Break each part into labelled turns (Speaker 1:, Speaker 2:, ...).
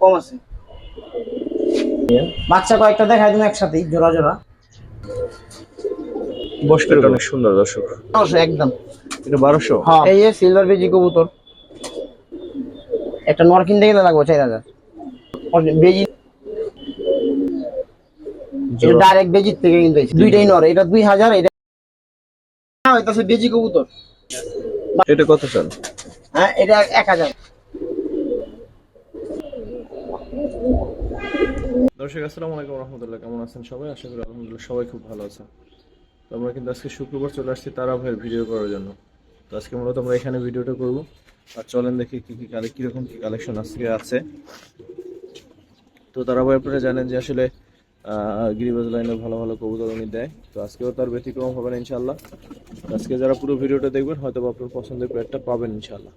Speaker 1: কম আছে। বাচ্চা কয়েকটা দেখাই তুমি একসাথেই জোড়া জোড়া।
Speaker 2: বসবে অনেক সুন্দর দর্শক।
Speaker 1: একদম।
Speaker 2: এটা বারোশো?
Speaker 1: এই যে সিলভার বেজি কবুতর। একটা নর কিনতে গেলে লাগবে চার হাজার। বেজি ডাইরেক্ট বেজির থেকে কিনতে দুইটাই নর এটা দুই হাজার এটা হ্যাঁ এটা বেজি কবুতর।
Speaker 2: এটা কত চান?
Speaker 1: হ্যাঁ এটা এক হাজার।
Speaker 2: দর্শক, আসসালামু আলাইকুম রহমতুল্লাহ। কেমন আছেন সবাই? আশা করি আলহামদুলিল্লাহ সবাই খুব ভালো আছেন। তো আমরা কিন্তু আজকে শুক্রবার চলে আসছি তারা ভাইয়ের ভিডিও করার জন্য। তো আজকে মূলত আমরা এখানে ভিডিওটা করব। আর চলেন দেখি কি কি কালে কীরকম কি কালেকশন আজকে আছে। তো তারা ভাই আপনারা জানেন যে আসলে গিরিবাজ লাইনে ভালো ভালো কবুতর উনি দেয়। তো আজকেও তার ব্যতিক্রম হবে না ইনশাল্লাহ আজকে যারা পুরো ভিডিওটা দেখবেন হয়তো আপনার পছন্দের প্লেটটা পাবেন ইনশাল্লাহ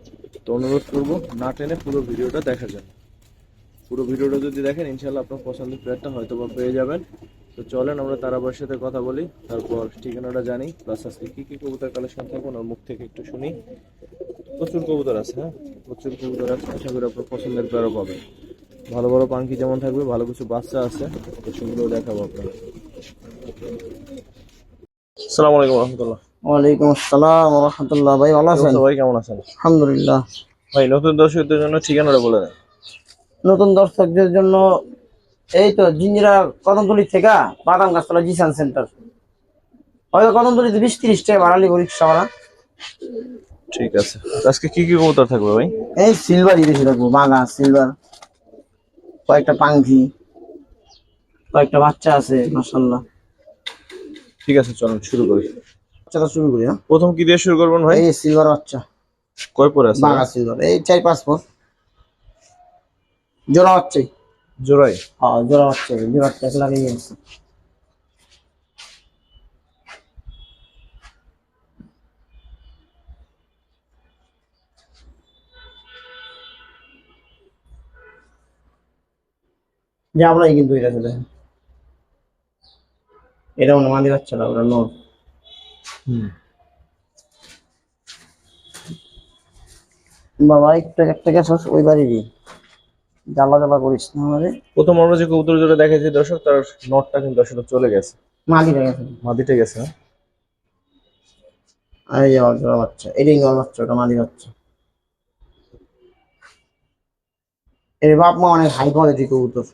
Speaker 2: তো অনুরোধ করব, না টেনে পুরো ভিডিওটা দেখার জন্য পুরো ভিডিওটা যদি দেখেন ইনশাল্লাহ আপনার পছন্দের প্লেয়ারটা হয়তো বা পেয়ে যাবেন। তো চলেন আমরা তারাবার সাথে কথা বলি। তারপর ঠিকানাটা জানি প্লাস আজকে কি কি কবুতর কালেকশন থাকবে ওনার মুখ থেকে একটু শুনি। প্রচুর কবুতর আছে হ্যাঁ? প্রচুর কবুতর আছে আশা করি আপনার পছন্দের প্লেয়ারও পাবেন। ভালো ভালো পাঙ্কি যেমন থাকবে ভালো কিছু বাচ্চা আছে তো সেগুলো দেখাবো আপনারা আসসালামু আলাইকুম রহমতুল্লাহ।
Speaker 1: ওয়ালাইকুম আসসালাম রহমতুল্লাহ ভাই ভালো আছেন?
Speaker 2: সবাই? কেমন আছেন?
Speaker 1: আলহামদুলিল্লাহ।
Speaker 2: ভাই নতুন দর্শকদের জন্য ঠিকানাটা বলে দেন।
Speaker 1: নতুন দর্শকদের জন্য এই তো জিঞ্জিরা কদমতলি থেকে বাদাম গাছতলা জিসান সেন্টার। হয়তো কদমতলিতে বিশ তিরিশ টাকা বাড়ালি রিক্সা ভাড়া।
Speaker 2: ঠিক আছে। আজকে কি কি কবুতর থাকবে ভাই?
Speaker 1: এই সিলভারই বেশি রাখব বাঘা সিলভার কয়েকটা পাঙ্খি কয়েকটা বাচ্চা আছে মাসাল্লাহ
Speaker 2: ঠিক আছে চলুন শুরু করি।
Speaker 1: বাচ্চাটা শুরু করি হ্যাঁ।
Speaker 2: প্রথম কি দিয়ে শুরু করবেন ভাই?
Speaker 1: এই সিলভার বাচ্চা।
Speaker 2: কয় পরে আছে?
Speaker 1: বাঘা সিলভার এই চার পাঁচ ফুট জোড়া হচ্ছে।
Speaker 2: জোড়াই?
Speaker 1: হ্যাঁ জোড়া হচ্ছে। জোড়া বাচ্চা লাগিয়ে গেছে যে আমরাই কিন্তু এটা চলে এটা মনে মাদি বাচ্চাটা ওরা নর। বাবা একটু একটা গেছস ওই বাড়িরই। জ্বালা জ্বালা করিস না আমারে।
Speaker 2: প্রথম আমরা যে কবুতর জোড়া দেখেছি দর্শক তার নটটা কিন্তু আসলে চলে গেছে।
Speaker 1: মাদি হয়ে গেছে।
Speaker 2: মাদিটা গেছে না?
Speaker 1: এই যে জোড়া বাচ্চা এটাই নর বাচ্চা ওটা মাদি বাচ্চা। এর বাপ মা অনেক হাই কোয়ালিটি কবুতর।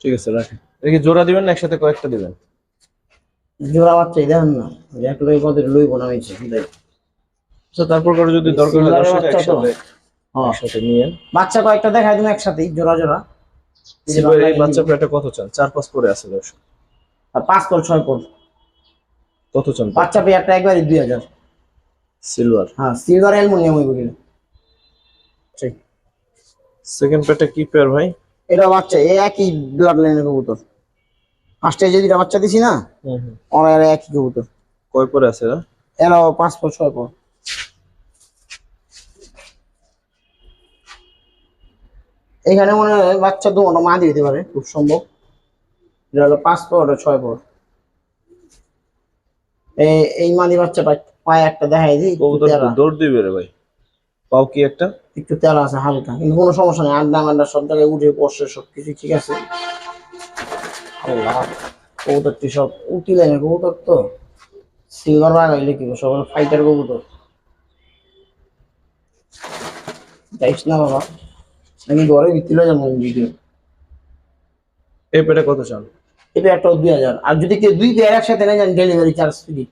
Speaker 2: ঠিক আছে রাখেন এটা কি জোড়া দিবেন না একসাথে কয়েকটা দিবেন?
Speaker 1: জোড়া বাচ্চাই দেখেন না একটা করে কত লইব না হয়েছে
Speaker 2: আচ্ছা তারপর করে যদি দরকার হয় দর্শক একসাথে
Speaker 1: হ্যাঁ
Speaker 2: একসাথে নিয়েন
Speaker 1: বাচ্চা কয়েকটা দেখাই তুমি একসাথেই জোড়া জোড়া।
Speaker 2: সিলভার এই বাচ্চা। প্লেটে কত চান? চার পাঁচ করে আছে দর্শক।
Speaker 1: আর পাঁচ পর ছয় পর
Speaker 2: কত চান?
Speaker 1: বাচ্চা পেয়ারটা একবারই দুই হাজার।
Speaker 2: সিলভার?
Speaker 1: হ্যাঁ সিলভার অ্যালমোনিয়াম ওই বলি ঠিক
Speaker 2: সেকেন্ড প্লেটে কি পেয়ার ভাই?
Speaker 1: এটা বাচ্চা এই একই ব্লাড লাইনের কবুতর। ফার্স্টে যে দুটা বাচ্চা দিছি না? ওরা একই কবুতর।
Speaker 2: কয় পরে আছে এরা?
Speaker 1: এরাও পাঁচ পর ছয় পর এখানে মনে হয় বাচ্চা দুটো মা দিয়ে দিতে পারে খুব সম্ভব। এটা হলো পাঁচ পর ছয় পর। এই এই মাদি বাচ্চাটা পায়ে একটা দেখাই দিই
Speaker 2: দৌড় দিবে রে ভাই। পাও কি একটা?
Speaker 1: একটু তেলা আছে হালকা কিন্তু কোনো সমস্যা নেই আড্ডা মাড্ডা সব জায়গায় উঠে বসে সব কিছু ঠিক আছে। কবুতরটি সব উটি লাইনের কবুতর তো। সিলভার বাগাইলে কি সব ফাইটার কবুতর। যাইস না বাবা। আমি ঘরে ভিতরে যাব ভিডিও?
Speaker 2: এই পেটে কত চান
Speaker 1: এটা একটা দুই হাজার। আর যদি কেউ দুই পেয়ার একসাথে নেয় যান ডেলিভারি চার্জ ফ্রি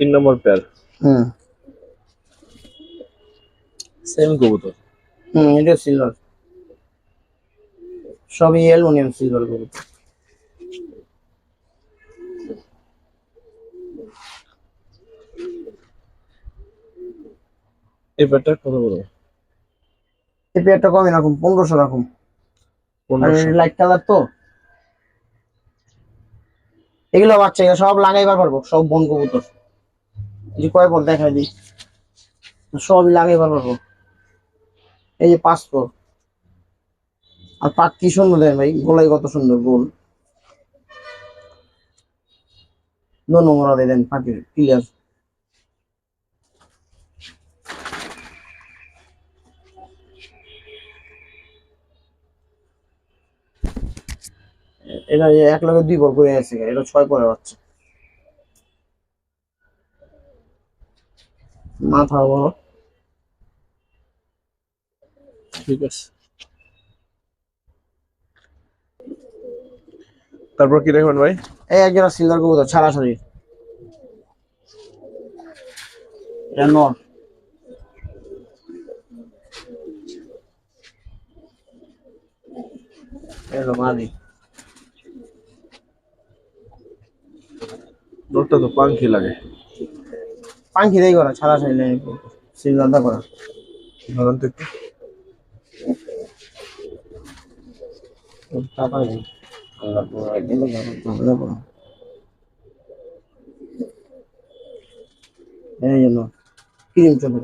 Speaker 2: তিন নম্বর পেয়ার।
Speaker 1: হুম।
Speaker 2: সেম কবুতর?
Speaker 1: হুম এটা সিলভার সবই অ্যালুমিনিয়াম সিলভার কবুতর।
Speaker 2: এই পেয়ারটা কত বড়?
Speaker 1: এই পেয়ারটা কমই রাখুন পনেরোশো রাখুন লাইট কালার তো? এগুলো বাচ্চা এগুলো সব লাগাইবার পারব সব বন কবুতর। এই যে কয় পর দেখাই দিই। সবই লাগাইবার পারব এই যে পাসপোর্ট আর পাক কি সুন্দর দেন ভাই গোলাই কত সুন্দর গোল। দু নম্বর দেন পাখির ক্লিয়ার এটা এক লগে দুই পর করে আছে এটা ছয় পরে বাচ্চা। মাথা বড়।
Speaker 2: ঠিক আছে। তারপর কি দেখবেন ভাই?
Speaker 1: এই একজোড়া সিলভার কবুতর ছাড়া শরীর এটা নর মাদি।
Speaker 2: নোটটা তো পাঙ্খি লাগে।
Speaker 1: পাঙ্খি দেই করা ছাড়া শরীর সিলভারটা করা।
Speaker 2: ধরেন তো একটু
Speaker 1: এই জন্য ক্রিম চলে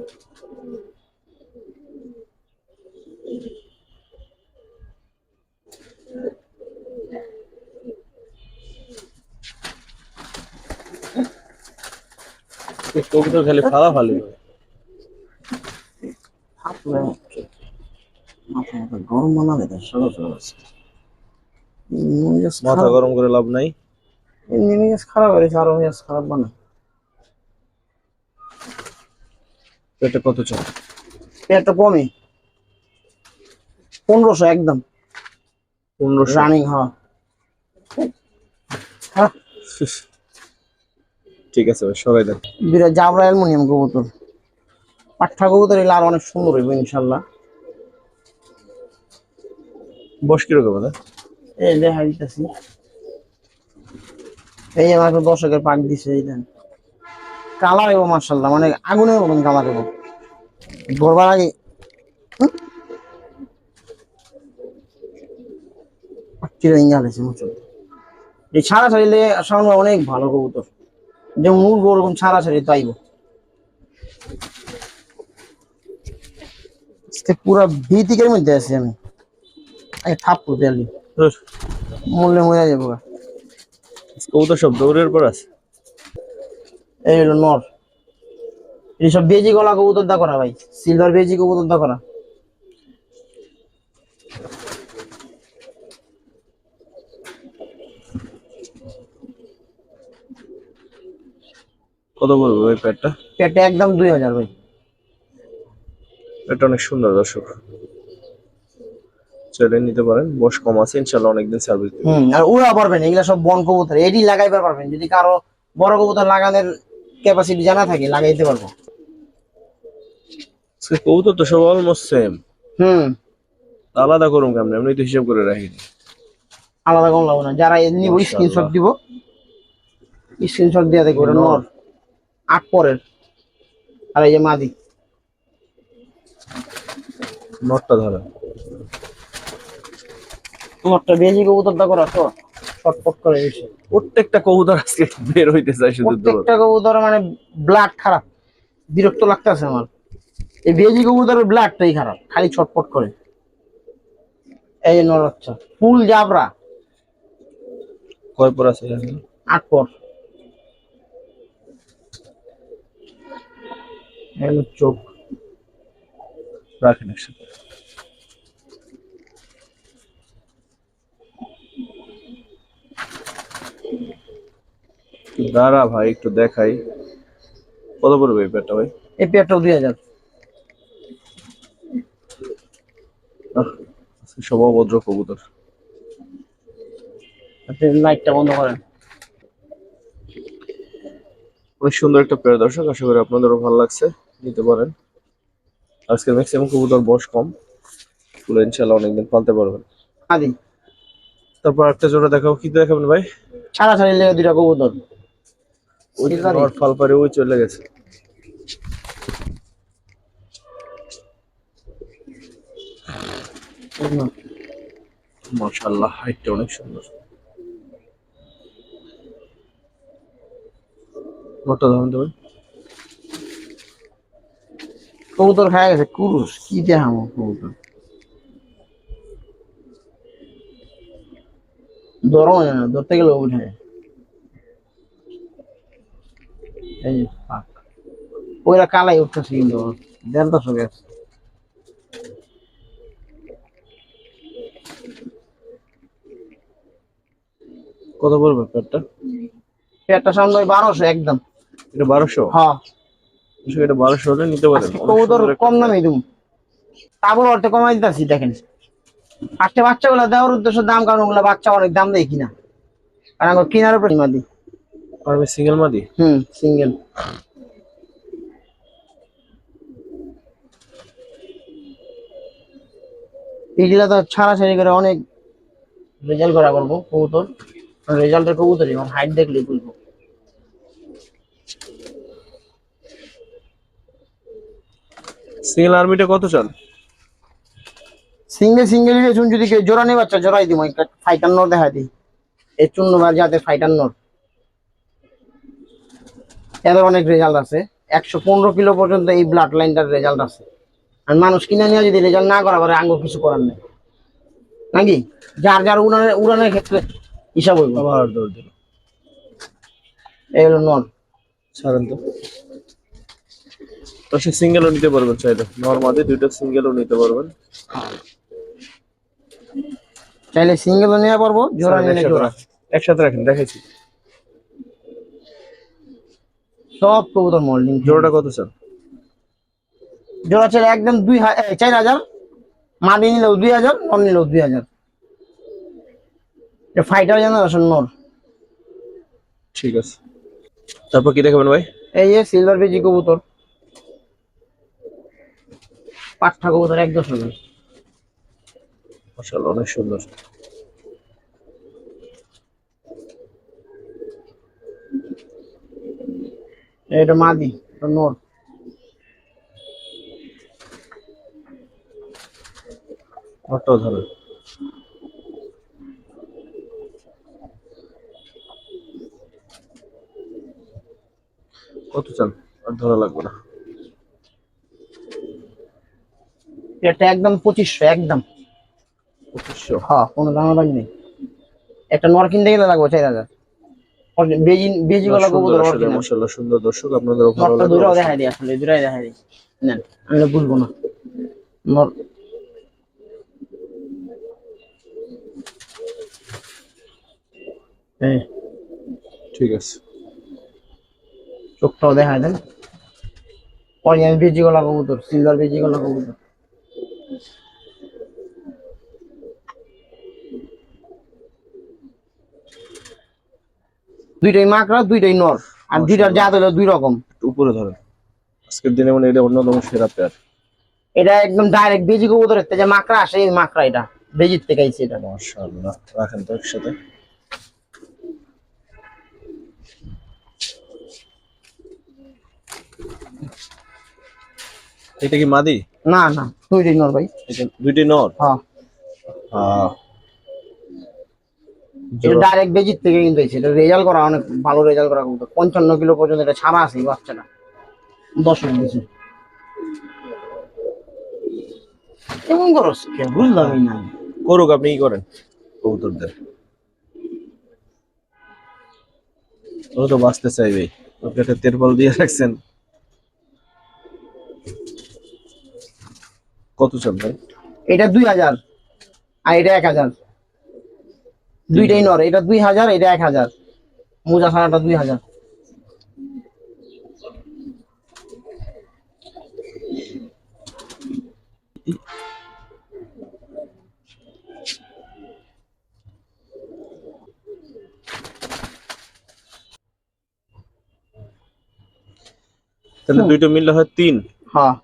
Speaker 2: কবুতর খালি ফালা ফালি করে।
Speaker 1: গরম আছে
Speaker 2: মাথা গরম করে লাভ নাই।
Speaker 1: খারাপ হয়েছে আরও খারাপ বানা
Speaker 2: পেটে কত চাপ
Speaker 1: পেটটা কমই পনেরোশো একদম।
Speaker 2: পনেরোশো।
Speaker 1: রানিং হ্যাঁ।
Speaker 2: ঠিক আছে ভাই দেন
Speaker 1: জাবরা অ্যালুমিনিয়াম কবুতর। পাঠা কবুতর এগুলো আর অনেক সুন্দর হইব ইনশাল্লাহ।
Speaker 2: বস কীরকম দাদা?
Speaker 1: এই দেখা দিতেছি। এই দর্শকের পাক দিছে এই দেন। কালার এবং মার্শাল্লাহ মানে আগুনের মতন কালার এবং ধরবার আগে এই অনেক ভালো কবুতর। যেমন মুরগ ওরকম ছাড়া ছাড়ি তাইব আজকে পুরা ভীতিকের মধ্যে আছি আমি। এই থাপ্পু দেয়ালি মূল্যে মরে যাব গা।
Speaker 2: কবুতর সব দৌড়ের পর আছে।
Speaker 1: এই হলো নর। এইসব বেজি গলা কবুতর দা করা ভাই। সিলভার বেজি কবুতর দা করা।
Speaker 2: কত পড়বে ওই প্যাডটা
Speaker 1: পেটে একদম দুই হাজার ভাই।
Speaker 2: এটা অনেক সুন্দর দর্শক। চাইলে নিতে পারেন বয়স কম আছে ইনশাল্লাহ অনেকদিন সার্ভিস দিবে।
Speaker 1: হম আর উড়া পারবেন এগুলা সব বন কবুতর এডি লাগাইবার পারবেন। যদি কারও বড় কবুতর লাগানোর ক্যাপাসিটি জানা থাকে লাগাইতে পারব।
Speaker 2: কবুতর তো সব অলমোস্ট সেম
Speaker 1: হুম।
Speaker 2: আলাদা করুন কেমন? এমনি তো হিসাব করে রাখি।
Speaker 1: আলাদা কম লাগবে না। যারা নিব
Speaker 2: মাশাআল্লাহ।
Speaker 1: স্ক্রিনশট দিব। স্ক্রিনশট দিয়ে দেখো ওটা নর। আট পরের। আর এই যে মাদি।
Speaker 2: নটটা ধরেন
Speaker 1: তোমারটা বেজি কবুতর দা করা তো ছটপট করে বেশি
Speaker 2: প্রত্যেকটা কবুতর আজকে বের হইতে চাই শুধু
Speaker 1: প্রত্যেকটা কবুতর মানে ব্লাড খারাপ। বিরক্ত লাগতেছে আমার। এই বেজি কবুতরের ব্লাডটাই খারাপ খালি ছটপট করে। এই যে নর ফুল জাবরা।
Speaker 2: কয় পর আছে
Speaker 1: আট পর এই হলো চোখ।
Speaker 2: রাখেন একসাথে। দাঁড়া ভাই একটু দেখাই। কত পড়বে এই প্যাডটা ভাই?
Speaker 1: এই পেয়ারটাও দুই হাজার।
Speaker 2: আহ, আজকে সব অভদ্র কবুতর।
Speaker 1: আপনি লাইটটা বন্ধ করেন।
Speaker 2: অনেক সুন্দর একটা পেয়ার দর্শক আশা করি আপনাদেরও ভালো লাগছে। নিতে পারেন। আজকে ম্যাক্সিমাম কবুতর বয়স কম। ফুলে ইনশাল্লাহ অনেকদিন পালতে পারবেন।
Speaker 1: আদি।
Speaker 2: তারপর একটা জোড়া দেখাবো কি দেখাবেন ভাই?
Speaker 1: ছাড়া ছাড়ি লেগে দুইটা কবুতর।
Speaker 2: ওই। নর ফাল পারে ওই চলে গেছে। মাশাআল্লাহ হাইটটা অনেক সুন্দর। নটা ধরুন দেবেন?
Speaker 1: কবুতর খায় গেছে কুরুস কি দেখামো কবুতর। ধরো না ধরতে গেলে উঠে। এই ওইরা কালাই উঠতেছে কিন্তু দেড় দশক আছে।
Speaker 2: কত পড়বে পেটটা?
Speaker 1: পেটটা সামনে ওই বারোশো একদম।
Speaker 2: এটা বারোশো?
Speaker 1: হ্যাঁ।
Speaker 2: এটা বারোশো হলে নিতে পারেন।
Speaker 1: কবুতর কম দামে দিম তারপর অর্থ কমাই দিতেছি দেখেন। আটটা বাচ্চাগুলো দেওয়ার উদ্দেশ্য দাম কারণ ওগুলো বাচ্চা অনেক দাম দেয় কিনা। কারণ আমার কিনার উপরে
Speaker 2: সিঙ্গেল মাদি?
Speaker 1: হুম সিঙ্গেল এগুলা তো ছাড়াছাড়ি করে অনেক রেজাল্ট করা করব কবুতর। রেজাল্টের কবুতরই আমার হাইট দেখলেই বুঝব।
Speaker 2: সিঙ্গেল আর্মিটা কত চান?
Speaker 1: সিঙ্গেল সিঙ্গেল চুন যদি জোড়া নেই বাচ্চা জোড়াই দিব একটা ফাইটার নোর দেখা দিই। এই চূর্ণ বা যাতে ফাইটার নোর। এদের অনেক রেজাল্ট আছে। একশো পনেরো কিলো পর্যন্ত এই ব্লাড লাইনটার রেজাল্ট আছে। আর মানুষ কিনে নিয়ে যদি রেজাল্ট না করা পারে আঙ্গ কিছু করার নেই। নাকি? যার যার উড়ানের উড়ানের ক্ষেত্রে হিসাব হইব।
Speaker 2: আবার দৌড় দিল।
Speaker 1: এই হলো নর।
Speaker 2: ছাড়েন পাশে সিঙ্গেলও নিতে পারবেন চাইলে। নর্মালি দুইটা সিঙ্গেলও নিতে পারবেন।
Speaker 1: চাইলে সিঙ্গেল নিয়ে পারব জোড়া নিলে
Speaker 2: একসাথে
Speaker 1: জোড়া।
Speaker 2: একসাথে রাখেন দেখাইছি।
Speaker 1: সব কবুতর মোল্ডিং
Speaker 2: জোড়াটা কত চান
Speaker 1: জোড়া ছেলে একদম দুই চার হাজার। মাদি নিলেও দুই হাজার নর নিলেও দুই হাজার। ফাইটার জেনারেশন নর।
Speaker 2: ঠিক আছে। তারপর কি দেখাবেন ভাই?
Speaker 1: এই যে সিলভার বেজি কবুতর। পাঠা কবুতর এক দশমিক
Speaker 2: মাশাআল্লাহ অনেক সুন্দর।
Speaker 1: এটা মাদি এটা নর।
Speaker 2: ঘরটাও ধরেন কত চান আর ধরা লাগবে না।
Speaker 1: এটা একদম পঁচিশশো একদম।
Speaker 2: পঁচিশশো?
Speaker 1: হ্যাঁ কোনো দামাদামি নেই। একটা নর কিনতে গেলে লাগবে চার হাজার। বেজি বেজি গলা কবুতর অরিজিনাল
Speaker 2: মাশাআল্লাহ সুন্দর দর্শক আপনাদেরও ভালো লাগবে
Speaker 1: দুটাও দেখাই দিই আসলে দুটাই দেখাই দিই। নেন আমি না। নর এই
Speaker 2: ঠিক আছে।
Speaker 1: চোখটাও দেখায় দেন। বেজি গলা কবুতর সিলভার বেজি গলা কবুতর দুইটাই মাকড়া দুইটাই নর। আর দুইটার জাত হলো দুই রকম।
Speaker 2: উপরে ধরেন। আজকের দিনে মানে এটা অন্যতম সেরা পেয়ার
Speaker 1: এটা একদম ডাইরেক্ট বেজি কবুতরের থেকে যে মাকড়া আসে এই মাকড়া এটা। বেজির থেকে আইছে এটা।
Speaker 2: মাশাআল্লাহ রাখেন তো একসাথে। এটা কি মাদি?
Speaker 1: না না দুইটাই নর ভাই।
Speaker 2: এটা দুইটি নর?
Speaker 1: হ্যাঁ।
Speaker 2: হ্যাঁ।
Speaker 1: ডাইরেক্ট বেজির থেকে কিন্তু এটা রেজাল্ট করা অনেক ভালো রেজাল্ট করা কবুতর। পঞ্চান্ন কিলো পর্যন্ত এটা ছাড়া আছে বাচ্চাটা। দশক দিছে এমন করস বুঝলামই না।
Speaker 2: করুক আপনি কি করেন কবুতরদের? ও তো বাঁচতে চাইবে আপনি একটা তেরপল দিয়ে রাখছেন। কত চান ভাই?
Speaker 1: এটা দুই হাজার। আর এটা এক হাজার। দুইটাই নর এটা দুই হাজার এটা এক হাজার। মোজা ছাড়াটা দুই হাজার।
Speaker 2: তাহলে দুইটা মিললে হয় তিন।
Speaker 1: হ্যাঁ।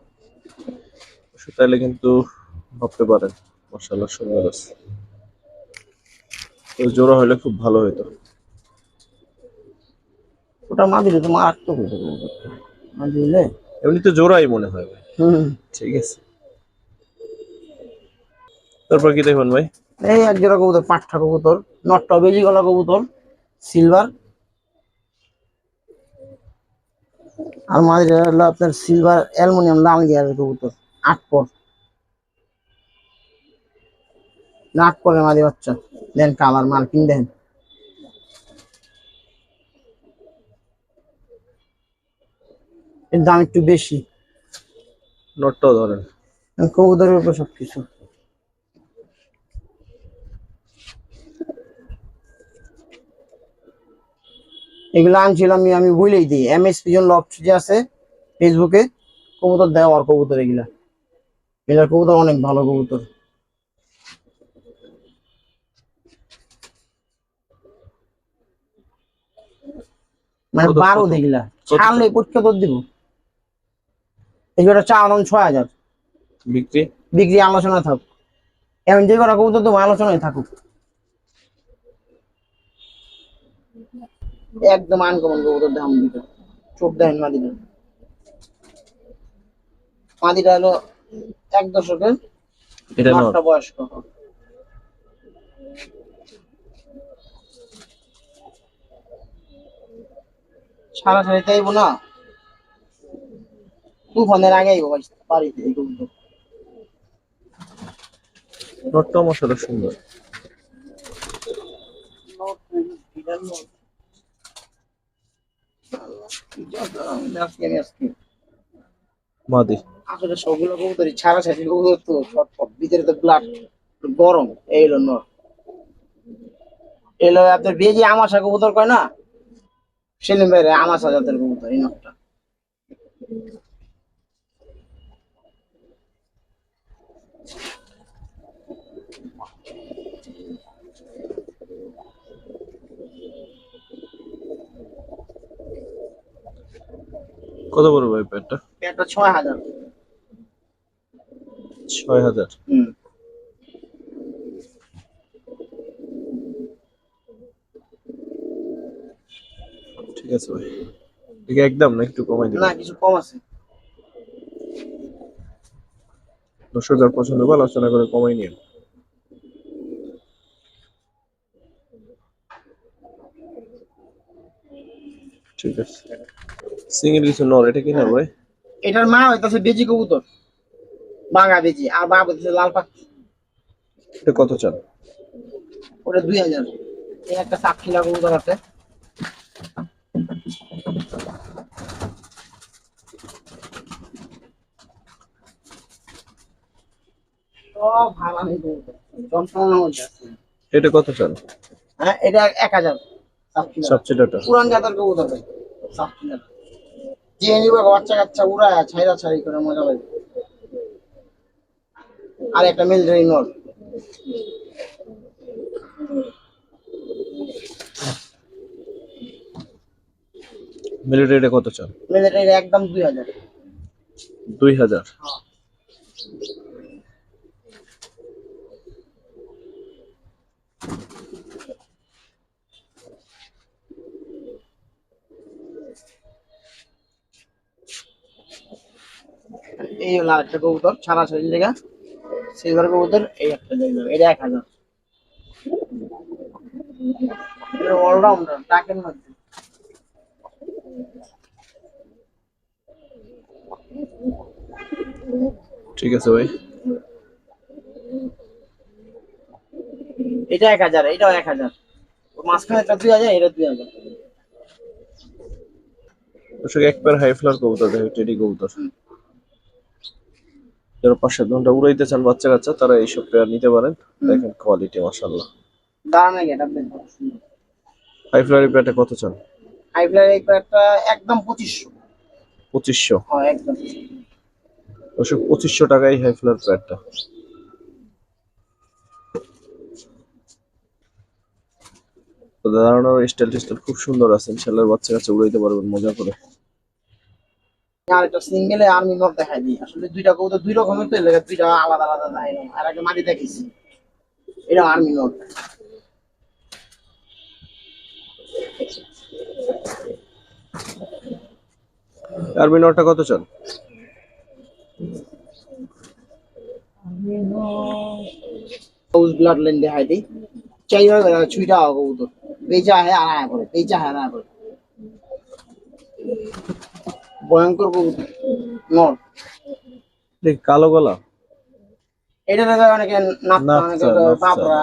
Speaker 2: তাহলে কিন্তু ভাবতে পারেন মশাল্লা সুন্দর আছে। জোড়া হলে খুব ভালো হতো
Speaker 1: ওটা মা দিলে তো মারাত্মক হতো মা দিলে?
Speaker 2: এমনি তো জোড়াই মনে হয় ভাই।
Speaker 1: হুম।
Speaker 2: ঠিক আছে। তারপর কি দেখবেন ভাই?
Speaker 1: এই এক জোড়া কবুতর পাঁচটা কবুতর নটটা বেজি গলা কবুতর সিলভার আর মাঝে আপনার সিলভার অ্যালুমিনিয়াম লাল গিয়ারের কবুতর আট পর। আট পরে মাঝে বাচ্চা। দেন কালার মার্কিং দেন। এর দাম একটু বেশি।
Speaker 2: নটটাও ধরেন।
Speaker 1: কবুতরের উপর সবকিছু। এগুলো আনছিলাম আমি আমি বলেই দিই। এম এস পিজন লফট যে আছে ফেসবুকে কবুতর দেওয়ার কবুতর এগুলা। এগুলা কবুতর অনেক ভালো কবুতর। মানে বারো? দেখলা? ছাড়লে পরীক্ষা তোর দিব। এগুলো চা দাম ছয় হাজার।
Speaker 2: বিক্রি?
Speaker 1: বিক্রি আলোচনা থাক এমন যে কটা কবুতর তো আলোচনায় থাকুক। একদম আনকমন কবুতর দাম দিতে। চোখ দেন মাদিটা মাদিটা হলো এক দশকের
Speaker 2: এটা
Speaker 1: বয়স্ক। সারা সারি তাইব না। তুফানের আগে আইব বাড়িতে এই কবুতর
Speaker 2: মশাটা সুন্দর। মাদি।
Speaker 1: আসলে সবগুলো কবুতরই ছাড়া ছাড়ি কবুতর তো ছটফট ভিতরে তো ব্লাড গরম। এই হলো এলো আপনার বেজি আমাশা কবুতর কয় না? সেলিম ভাইরে আমাশা জাতের কবুতর এই নরটা
Speaker 2: কত বড় ভাই প্যাটটা
Speaker 1: একটা ছয় হাজার।
Speaker 2: ছয় হাজার।
Speaker 1: হুম।
Speaker 2: ঠিক আছে ভাই। ঠিক একদম না একটু কমাই দিন
Speaker 1: না কিছু কম আছে।
Speaker 2: দর্শক যার পছন্দ হবে আলোচনা করে কমাই নিন। ঠিক আছে। সিঙ্গেল কিছু নর এটা কি না ভাই?
Speaker 1: এটার মা হইতাছে বেজি কবুতর। বাঙা বেজি আর বাপ হইতেছে লাল পাখি।
Speaker 2: এটা কত চান?
Speaker 1: ওটা দুই হাজার। এই একটা সাতখিলা কবুতর আছে। সব
Speaker 2: এটা কত চান
Speaker 1: হ্যাঁ এটা এক হাজার।
Speaker 2: সবচেয়েটা
Speaker 1: পুরান জাতের কবুতর ভাই। সাতখিলা যে নিবে বাচ্চা কাচ্চা উড়ায় ছাইরা ছাড়ি করে মজা লাগে আর একটা মিলিটারি নট
Speaker 2: মিলিটারি এটা কত চান
Speaker 1: মিলিটারি একদম দুই হাজার।
Speaker 2: দুই হাজার।
Speaker 1: এই হলো একটা কবুতর ছাড়া ছাড়ি লেগা। সিলভার কবুতর, এই একটা দেখলাম, এটা এক হাজার। অলরাউন্ডার ডাকের মধ্যে
Speaker 2: ঠিক আছে ভাই।
Speaker 1: এটা এক হাজার এটাও এক হাজার। মাঝখানে একটা দুই হাজার এটা দুই হাজার।
Speaker 2: দর্শক এক পেয়ার হাই ফ্লার কবুতর দেখো টেডি কবুতর। যারা পাঁচ সাত ঘণ্টা উড়াইতে চান বাচ্চা কাচ্চা তারা এইসব পেয়ার নিতে পারেন। দেখেন কোয়ালিটি মাশাল্লাহ
Speaker 1: দাঁড়ানো গেটা
Speaker 2: হাই পেয়ারটা কত চান?
Speaker 1: হাইফ্লার এই একদম পঁচিশশো।
Speaker 2: পঁচিশশো।
Speaker 1: হ্যাঁ একদম
Speaker 2: দর্শক পঁচিশশো টাকায় হাই ফ্লার পেয়ারটা। তো দাঁড়ানোর স্টাইল টিস্টাইল খুব সুন্দর আছে ইনশাল্লাহ বাচ্চা কাচ্চা উড়াইতে পারবেন মজা করে।
Speaker 1: আর একটা সিঙ্গেলে আর্মি নট দেখাই দিই। আসলে দুইটা কবুতর দুই রকমের তো দুইটা আলাদা আলাদা দেয়। না। আর একটা মাটি দেখেছি এটা আর্মি নট
Speaker 2: নটটা কত চান?
Speaker 1: হাউস ব্লাড লাইন দেখাই দিই। চাই হবে ছুইটা কবুতর। বেচা হয় করে বেচা হয় করে। ভয়ঙ্কর কবুতর নট
Speaker 2: দেখ কালো গলা?
Speaker 1: এটা অনেকে নাপ্তা। বাপরা।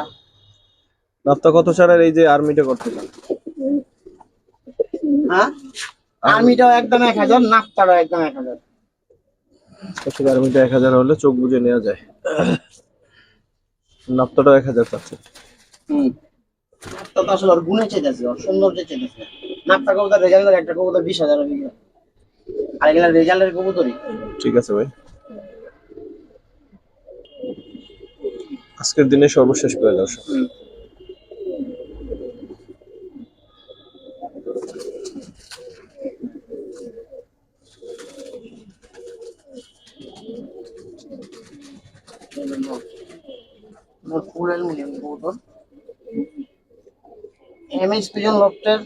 Speaker 2: কত এই যে আর্মিটা চান
Speaker 1: হ্যাঁ? আর্মিটাও একদম এক হাজার একদম এক হাজার।
Speaker 2: আর্মিটা এক হাজার হলে চোখ বুঝে নেওয়া যায়। নাপতাটাও এক হাজার চাচ্ছে
Speaker 1: হুম। নাপ্তা তো আসলে ওর গুণে চেয়েছে ওর সৌন্দর্য চেয়েছে নাকটা কবুতর রেজাল্টের একটা কবুতর বিশ হাজার আর এগুলা রেজাল্টের কবুতরই।
Speaker 2: ঠিক আছে ভাই। আজকের দিনে সর্বশেষ করে দর্শক
Speaker 1: হুম। ফুল অ্যালুমিনিয়াম কবুতর এমএস পিজন লফটের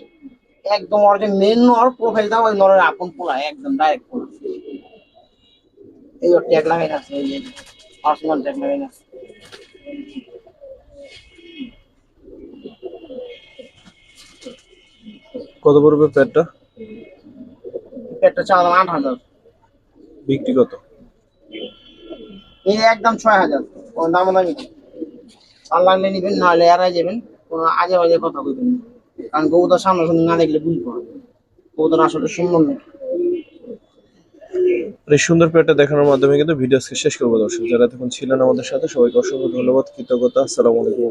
Speaker 1: একদম ওর যে মেন নর প্রোফাইলটা ওই নরের আপন পোলা একদম ডাইরেক্ট পোলা। এই ওর ট্যাগ লাগাই আছে এই যে পার্সোনাল ট্যাগ লাগাই আছে
Speaker 2: কত পড়বে প্যাডটা?
Speaker 1: চা আট হাজার।
Speaker 2: বিক্রি কত?
Speaker 1: এই একদম ছয় হাজার। কোনো দাম দামি আর লাগলে নিবেন নাহলে এড়াই যাবেন। কোনো আজে বাজে কথা কইবেন না। কারণ কবুতর সামনে সামনে না দেখলে বুঝব না। আসলে সুন্দর নেই
Speaker 2: এই সুন্দর প্লেটটা দেখানোর মাধ্যমে কিন্তু ভিডিও আজকে শেষ করব দর্শক, যারা তখন ছিলেন আমাদের সাথে, সবাইকে অসংখ্য ধন্যবাদ, কৃতজ্ঞতা, আসসালামু আলাইকুম